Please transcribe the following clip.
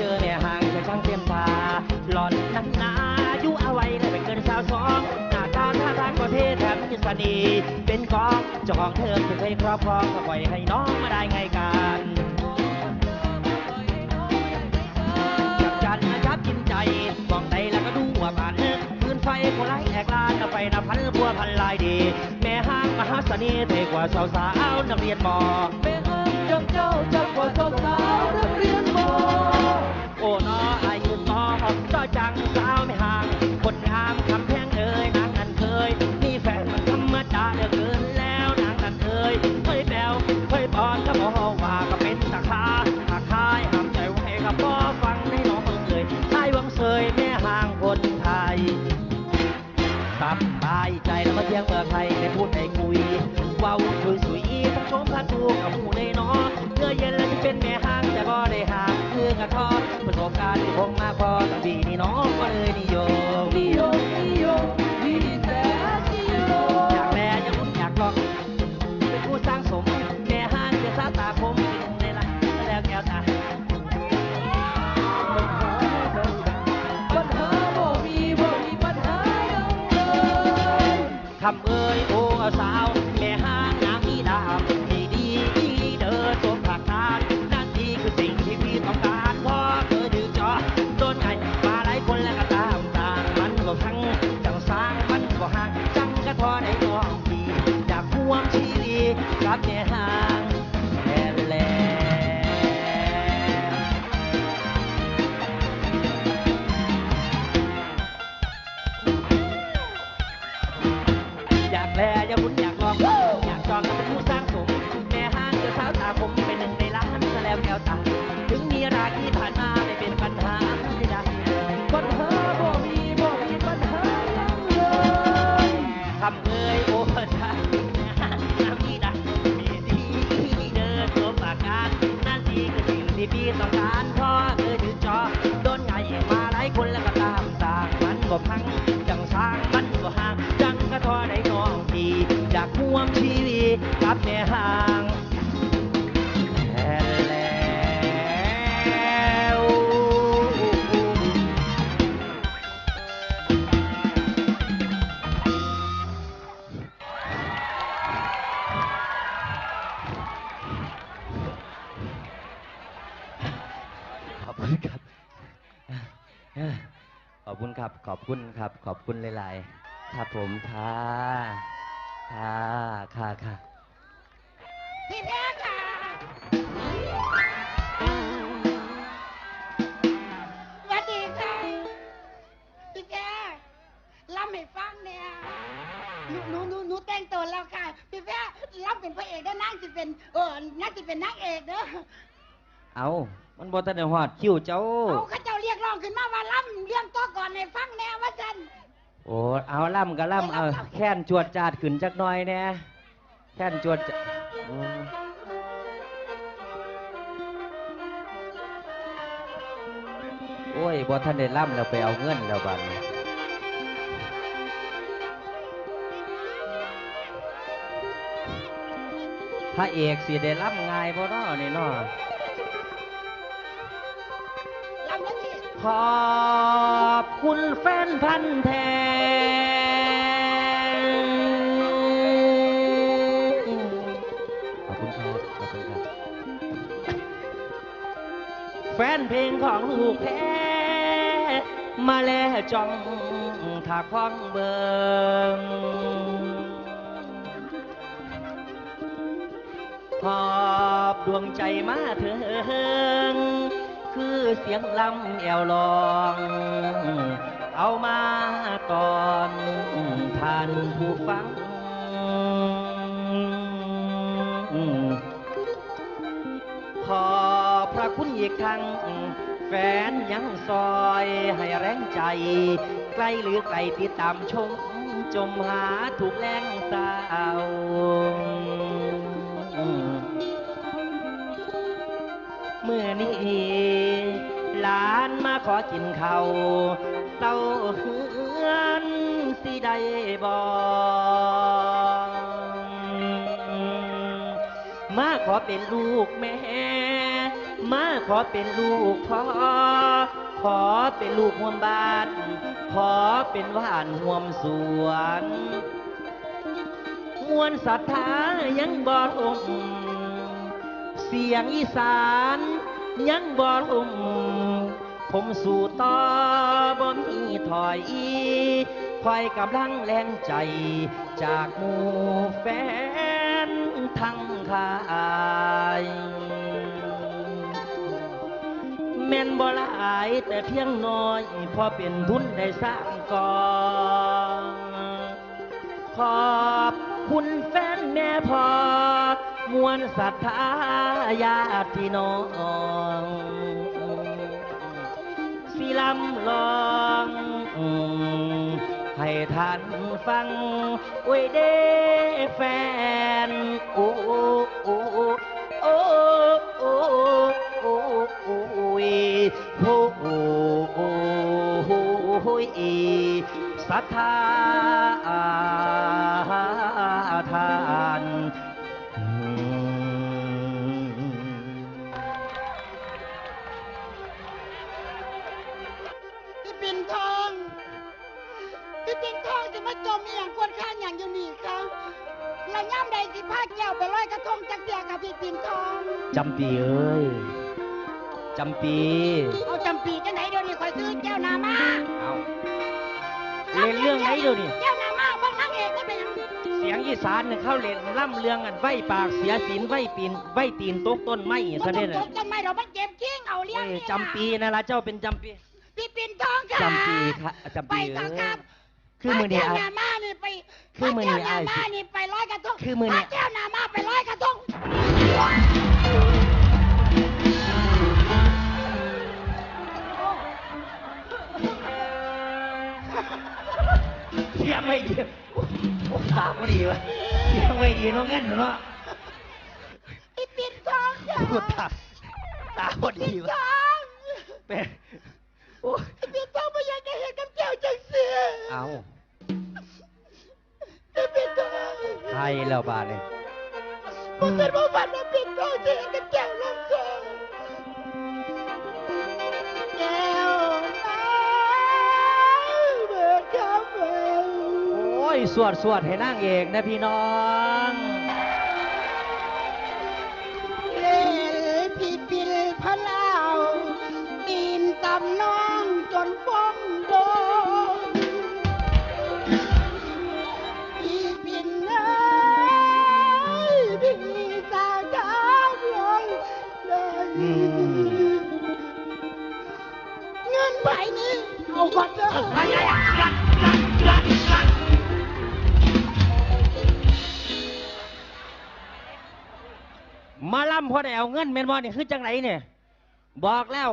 จจังมาเจอเนี่ยห่างจะช่างเต็มตาหล่อนนั้นนาอายุเอาไว้ได้ไม่เกินสาวสองหน้าตาท่าทางประเทศแถมมีเสน่ห์เป็นกองเจ้าของเธอที่เคยครอบครองก็ปล่อยให้น้องมาได้ไงกันจับจันนะครับกินใจมองใดแล้วก็ดูว่าผ่านปืนไฟคนไล่แอกลานเอาไปนับพันบัวพันลายดี แม่ห้างมหาเสน่ห์เท่กว่าสาวสาวนักเรียนมอแม่ห้างจับเจ้าจับกว่าสาวสาวนักเรียนมอโอ้น้ออายุม อก็จังสาวไม่ห่าง คนงามคำแพงเอ่ยนางนั้นเคย มีแฟนมันธรรมดาเหลือเกินแล้วนางนั้นเอ่ยเคยแปลวเคยปอนก็บอกว่าก็เป็นตาคาหากคายห้ามใจไว้กับพ่อฟังให้น้องเอ่ยใต้วังเสยแม่ห่างคนไทยสบายใจแล้วมาเที่ยงเมืองไทยได้พูด คงมากพอตั้งปีนี้น้องก็เลยนิยมนิยมนิยมดีแต่นิยมอยากแลอยากลุ้นอยากลองเป็นผู้สร้างสมแม่ห้างจะสาตาคมในไรแล้วแก้วตาปัญหาบ่มีบ่มีปัญหายังเลยคำเอ้ยโอ้สาว จังกระทอในน้องพี่จากหวงชีวิตกับแม่ห้า คุณครับขอบคุณครับ ขอบคุณครับ ขอบคุณหลายๆครับผมค่ะค่ะค่ะค่ะพี่แพ้ค่ะสวัสดีค่ะพี่แพ้ล่ำให้ฟังเนี่ยหนูหนูหนูหนูแต่งตัวแล้วค่ะพี่แพ้ล่ำเป็นพระเอกแล้วนั่งจะเป็นเออนั่งจะเป็นนางเอกเด้อ เอา มันบอทันได้ฮอดคิวเจ้า เอาเข้าเจ้าเรียกร้องขึ้นมาว่าล่ำเรื่องต่อก่อนให้ฟังแน่ว่าจัน โอ้เอาล่ำกับล่ำเอา แค้นจวดจาดขึ้นจักหน่อยแน่แค้นจวดจาอืมโอ้ยบอทันได้ล่ำแล้วไปเอาเงินแล้วบัดนี้พระเอกสิได้ล่ำง่ายบ่เนาะนี่เนาะล่ำแล้วสิ ขอบคุณแฟนพันธ์แท้ขอบคุณครับ ขอบคุณครับ แฟนเพลงของลูกแท้ มาแล้วจ้องถาข้องเบิงขอบดวงใจมาเถิง คือเสียงลำแอวลอง เอามาก่อนท่านผู้ฟังขอพระคุณอีกครั้ง แฟนยังซอยให้แรงใจ ใกล้หรือไกลติดตามชม จมหาถูกแรงสาวเมื่อนี้านมาขอกินเขาเต้าเฮือนสิได้บ่มาขอเป็นลูกแม่ มาขอเป็นลูกพ่อ ขอเป็นลูกห่วมบ้าน ขอเป็นหวานห่วมสวน มวลศรัทธายังบ่ลงเสียงอีสานยังบ่ลง ผมสู่ต่อบ่มีถอยคอยกำลังแรงใจ จากหมู่แฟนทั้งคายแม่นบ่หลายแต่เพียงน้อย พอเป็นทุนได้สร้างก่อนขอบคุณแฟนแม่พอมวลศรัทธาญาติน้อง ลำลองให้ท่านฟังโอ้ยเด้แฟนโอ้โอ้โอ้โอ้โอ้โอ้ยโอ้โอ้โอ้โอ้ยศรัทธาทาน ย่ำใดสิพาแก้วไปลอยกระทงจักเดียกับพี่ปิ่นทองจำปีเอ้ยจำปี เอาจำปีจังไหนเดี๋ยวนี้คอยซื้อแก้วนามาเอาเล่นเรื่องไหนเดี๋ยวนี้แก้วนามาเบิ่งนางเอกได้เป็นหยังเสียงอีสานเนี่ยเขาเล่นล่ำเรื่องกันไว้ปากเสียศีลไว้ปีนไว้ตีนตกต้นไม้บ่ซะต้เด้องอจดจำไม่เรามันเจ็บกิ้งเอาเลี้ยเอ้งยนี่จำปีนั่นละเจ้าเป็นจำปี พี่ปิ่นทองค่ะจำปีค่ะจำปีไปเอ้ค่ะครับยคือมือนี้แก้วไอ้นามานี่ไป คือมื้อนี้แก้วนาอ้ายสิมานี่ไปลอยกระทงคือมื้อนี้แก้วนามาไปลอยกระทงเสียงไม่ดีโอ้ตาไม่ดีวะเสียงไม่ดีเน้องเงินเนาะพี่ปิ่นทองค่ะโอ้ตาตาพอดีปิ่นวะทองเป็นโอ้ยพี่ปิ่นทองไม่อยากจะเห็นกับแก้วจังเสียเอา ทยแล้วบาดเลยผมเป็นผู้ฝันว่าปิ่นทองจะเห็นกับแก้วลงคอแก้วน้ำเบิดคำเบลโอ้ยสวดสวดให้นั่งเอกนะพี่น้อง เอาก่อนเด้อมาล่ำพอได้เอาเงินแม่นบ่นี่คือจังไหนเนี่ย บอกแล้ว